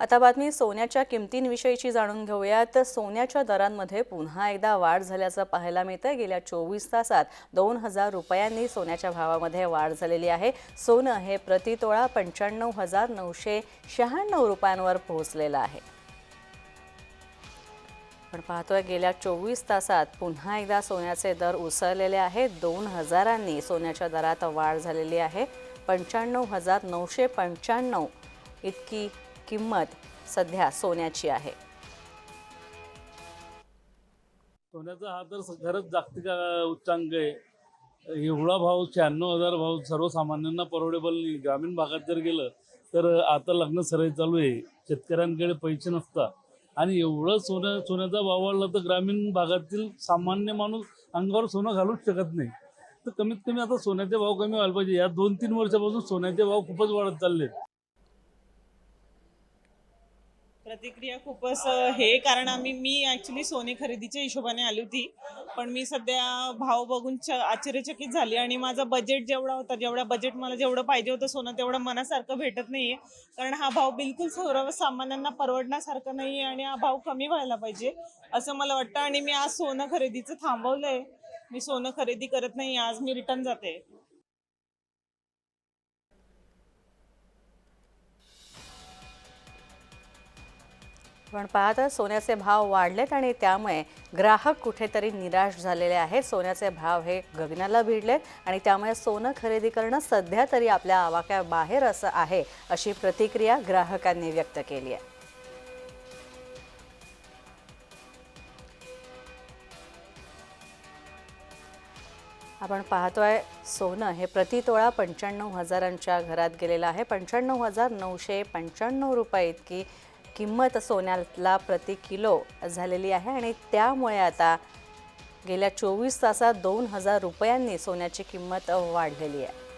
आता बातमी सोन्याच्या किमतींविषयीची जाणून घेऊयात. सोन्याच्या दरांमध्ये पुन्हा एकदा वाढ झाल्याचं पाहायला मिळतं गेल्या चोवीस तासात दोन हजार रुपयांनी सोन्याच्या भावामध्ये वाढ झालेली आहे. सोनं हे प्रतितोळा पंच्याण्णव हजार नऊशे शहाण्णव रुपयांवर पोहोचलेलं आहे. पण पाहतोय गेल्या चोवीस तासात पुन्हा एकदा सोन्याचे दर उसळलेले आहेत. दोन हजारांनी सोन्याच्या दरात वाढ झालेली आहे. पंच्याण्णव हजार नऊशे पंच्याण्णव इतकी किंमत सध्या सोन्याची आहे. सोन्याचा हा तर खरंच जागतिक उच्चांक आहे. एवढा भाव शहाण्णव हजार भाव सर्वसामान्यांना परवडेबल नाही. ग्रामीण भागात जर गेलं तर आता लग्न सराई चालू आहे. शेतकऱ्यांकडे पैसे नसतात. आणि एवढं सोन्या सोन्याचा भाव वाढला तर ग्रामीण भागातील सामान्य माणूस अंगावर सोनं घालूच शकत नाही. तर कमीत कमी आता सोन्याचे भाव कमी व्हायला पाहिजे. या दोन तीन वर्षापासून सोन्याचे भाव खूपच वाढत चालले प्रतिक्रिया खूपच हे कारण आम्ही मी ॲक्च्युली सोने खरेदीच्या हिशोबाने आली होती. पण मी सध्या भाव बघून च आश्चर्यचकित झाली आणि माझा बजेट जेवढा होता जेवढा बजेट मला जेवढं पाहिजे होतं सोनं तेवढं मनासारखं भेटत नाहीये. कारण हा भाव बिलकुल सर्वसामान्यांना परवडण्यासारखा नाही आहे आणि हा भाव कमी व्हायला पाहिजे असं मला वाटतं. आणि मी आज सोनं खरेदीचं थांबवलंय. मी सोनं खरेदी करत नाही आज मी रिटर्न जाते. पण पाहता सोन्याचे भाव वाढलेत आणि त्यामुळे ग्राहक कुठेतरी निराश झालेले आहेत. सोन्याचे भाव हे गगनाला भिडलेत आणि त्यामुळे सोनं खरेदी करणं सध्या तरी आपल्या आवाक्याबाहेर असं आहे अशी प्रतिक्रिया ग्राहकांनी व्यक्त केली आहे. आपण पाहतोय सोनं हे प्रतितोळा पंच्याण्णव हजारांच्या घरात गेलेलं आहे. पंच्याण्णव हजार नऊशे पंच्याण्णव रुपये इतकी किंमत सोन्याला प्रति किलो झालेली आहे आणि त्यामुळे आता गेल्या चोवीस तासात दोन हजार रुपयांनी सोन्याची किंमत वाढलेली आहे.